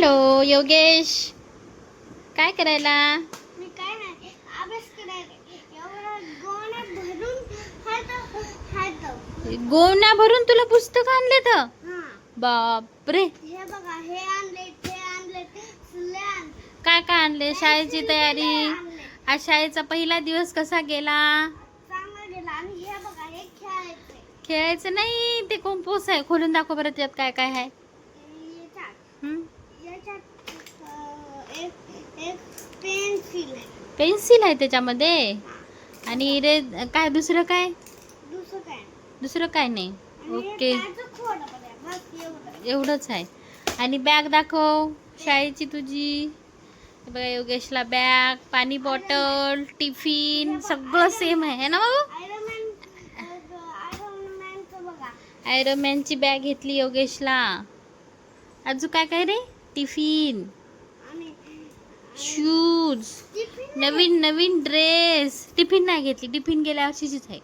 Hello Yogesh. काय करायला? मी काय नाही अभ्यास करायला. एवढं गोण्या भरून तुला पुस्तक आणले तर बापरे. हे बघा हे आणले ते आणले काय काय आणले? शाळेची तयारी? आज शाळेचा पहिला दिवस कसा गेला? चांगला गेला. आणि हे बघा हे खेळायचे. नाही ते कंपोस आहे. खोलून दाखव बरं त्यात काय काय आहे याच्यात हं? याच्यात अं, एक एक पेन्सिल आहे. पेन्सिल आहे त्याच्यामध्ये? आणि रे काय दुसरं काय? दुसरं काय? नाही. दुसरं काय नाही. आणि ओके. एवढंच आहे. आणि बॅग दाखव. शाळेची तुझी. बघा योगेशला बॅग पाणी बॉटल टिफिन सगळं सेम आहे. है ना बघा. आयरमॅनची बॅग घेतली योगेशला. अजून काय काय रे? टिफिन. शूज. नवीन नवीन ड्रेस टिफिन नाही घेतली. टिफिन गेल्या वर्षीचीच आहे.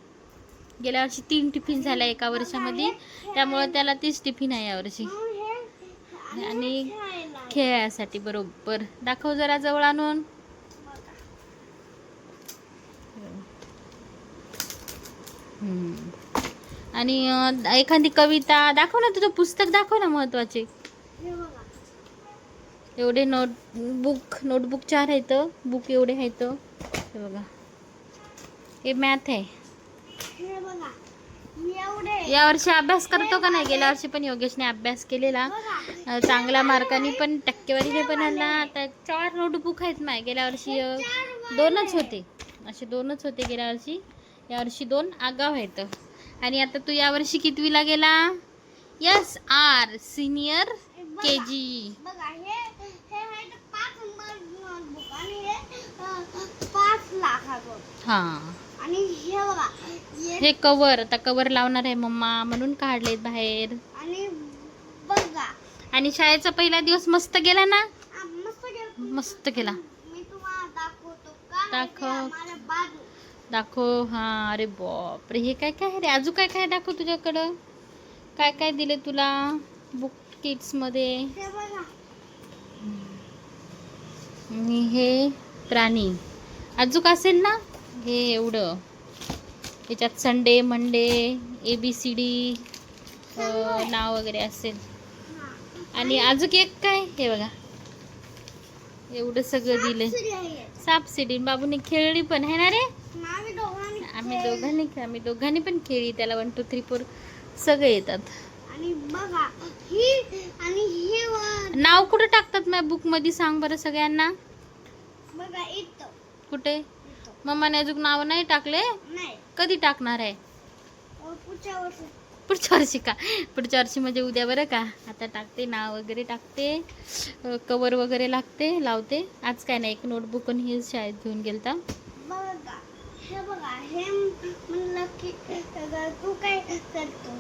गेल्या वर्षी तीन टिफिन झाल्या एका वर्षामध्ये. त्यामुळे त्याला तीच टिफिन आहे यावर्षी आणि खेळायसाठी बरोबर. दाखव जरा जवळ आणून. आणि एखादी कविता. दाखव ना तुझं पुस्तक. दाखव ना महत्त्वाचे. एवढे नोट बुक नोटबुक चार आहेत. बुक एवढे आहेत. हे बघा. हे मॅथ आहे. हे या वर्षी अभ्यास करतो का नाही? गेल्या वर्षी पण योगेशने अभ्यास केलेला. चांगल्या मार्काने पण टक्केवारीने पण आणला. आता चार नोटबुक आहेत माय. गेल्या वर्षी दोनच होते. असे दोनच होते गेल्या वर्षी. यावर्षी दोन आगाव आहेत. आणि आता तू यावर्षी कितवीला गेला? यस आर सिनियर के जी बघा हे हे आहे ते पाच नंबर नोटबुक आणि हे अं, हां. आणि हे बघा हे हे कवर आता कवर लावणार आहे मम्मा म्हणून काढलेत बाहेर. आणि बघा. आणि शाळेचा पहिला दिवस मस्त गेला ना? आ, मस्त गेलं. मस्त गेला. मी तुम्हाला दाखवतो का? दाखव. बाजू. दाखव. हां अरे बापरे हे काय काय आहे रे? अजून काय काय दाखव तुझ्याकडं? काय काय दिले तुला बुक किट्समध्ये बघा. आणि हे प्राणी. अजून असेल ना? हे एवढं. याच्यात Sunday Monday A B C D नाव वगैरे असेल. आणि अजून एक काय? हे बघा. एवढं सगळं दिले सापशिडी. आहे. साप सिडी बाबूने खेळली पण आहे ना रे? आम्ही दोघांनी आम्ही खेळ- दोघांनी आम्ही दोघांनी पण खेळली. त्याला वन टू थ्री फोर सगळे येतात. ही ही नाव कुठं टाकतात? माझ्या बुकमध्ये सांग बरं सगळ्यांना. कुठे. मम्माने अजून नाव नाही टाकले? कधी टाकणार आहे? पुढच्या वर्षी. का? पुढच्या वर्षी म्हणजे उद्या बरं का? आता टाकते नाव वगैरे टाकते कवर वगैरे लागते लावते. आज काय नाही एक नोटबुक आणि हे शाळेत घेऊन गेलता. हे बघा हे म्हणलं की तू काय करतो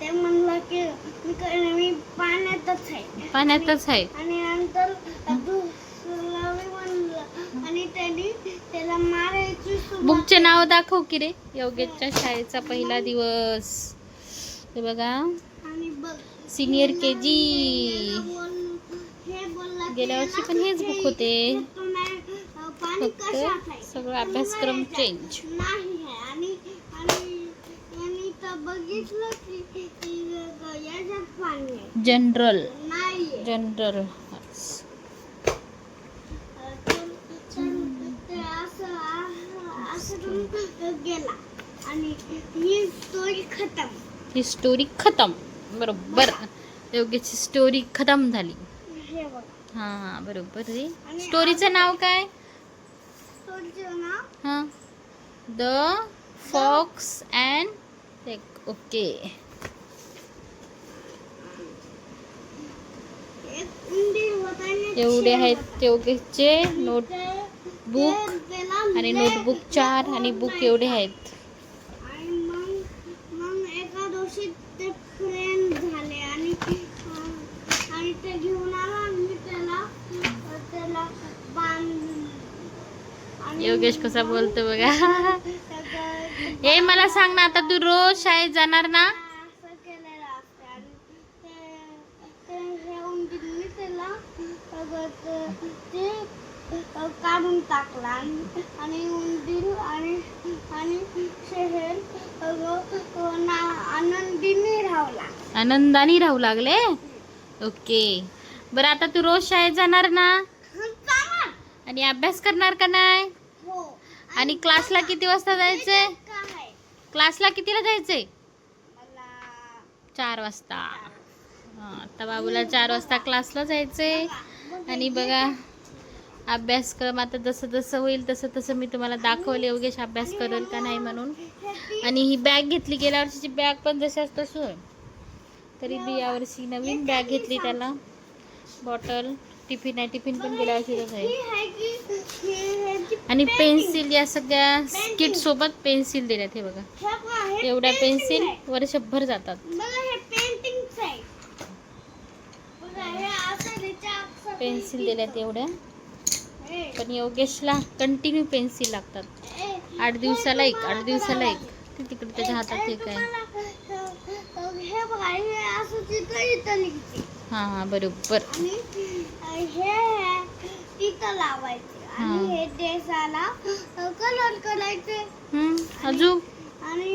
ते म्हणलं की मी पाण्यातच आहे. पाण्यातच आहे. आणि नंतर दुसरं मी म्हणलं आणि त्यांनी त्याला मारायची सुरुवात बुकचे नाव दाखव की रे. योगेशच्या शाळेचा पहिला दिवस. हे बघा. सिनियर के जी गेल्या वर्षी पण हेच बुक होते. फक्त सगळं अभ्यासक्रम चेंज नाही आहे आणि आणि यांनी तर बघितलं की की याच्यात पाणी आहे जनरल नाही आहे. जनरल अ, तर- तर ते असं आ- असं करून गेला आणि ही स्टोरी खतम. ही स्टोरी खतम. बरोबर. योगेशची स्टोरी खतम झाली. हे हा बरोबर रे स्टोरीचं नाव काय? स्टोरीचं नाव? हां. द फॉक्स अँड ओके एवढे आहेत होता. योगेशचे आणि नोटबुक चार आणि बुक एवढे आहेत. योगेश कसा बोलतो बघा. ए मला सांग ना आता तू रोज शाळेत जाणार ना? काढून टाकला आणि उंदीर आणि आणि शहर अ, अ, ना- आनंदीने आनंदाने राहू लागले? ओके. बरं आता तू रोज शाळेत जाणार ना. आणि अभ्यास करणार का नाही? आणि क्लासला किती वाजता जायचंय? क्लासला कितीला जायचंय? चार वाजता. आता बाबूला चार वाजता क्लासला जायचंय. आणि बघा अभ्यासक्रम आता जसं जसं होईल तसं तसं मी तुम्हाला दाखवले योगेश अभ्यास करेल का नाही म्हणून. आणि ही बॅग घेतली गेल्या वर्षीची बॅग पण जशाच तसं आहे तरी मी यावर्षी नवीन बॅग घेतली त्याला. बॉटल टिफिन आहे टिफिन पण गेल्या वर्षी तसं आहे. आणि पेन्सिल या सगळ्या किट सोबत पेन्सिल दिल्यात हे बघा. हे बघा, एवढ्या पेन्सिल वर्षभर जातात. पेन्सिल painting दिल्यात एवढ्या. पण योगेशला कंटिन्यू पेन्सिल लागतात. आठ दिवसाला एक आठ दिवसाला एक. ते तिकडे त्याच्या हातात हे एक आहे हां हां बरोबर. हे तिथं लावायचे. आणि हे देशाला कलर करायचे. अजून? आणि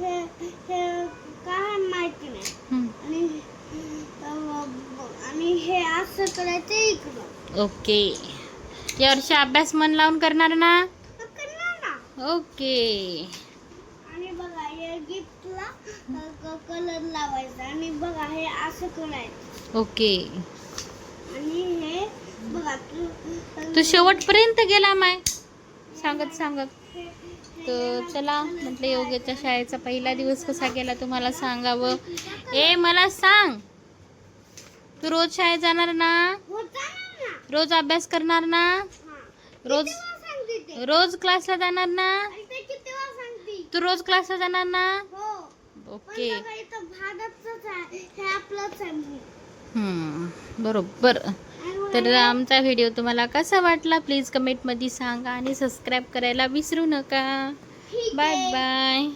हे हे काय माहिती नाही. आणि हे असं करायचं इकडं. ओके. या वर्षी अभ्यास मन लावून करणार ना? तर करणार ना. ओके. आणि बघा हे गिफ्टला कलर लावायचा. आणि बघा हे असं करायचं. ओके. तू शेवटपर्यंत गेला माय. सांगत सांगत. तर चला म्हटलं योग्याच्या शाळेचा पहिला दिवस कसा गेला तुम्हाला सांगावं. ए मला सांग. तू रोज शाळेत जाणार ना? रोज अभ्यास करणार ना. रोज रोज क्लासला जाणार ना? ते रोज क्लासला जाणार ना? ओके. हे बरोबर. तर आमचा व्हिडिओ तुम्हाला कसा वाटला प्लीज कमेंटमध्ये सांगा आणि सबस्क्राईब करायला विसरू नका बाय. बाय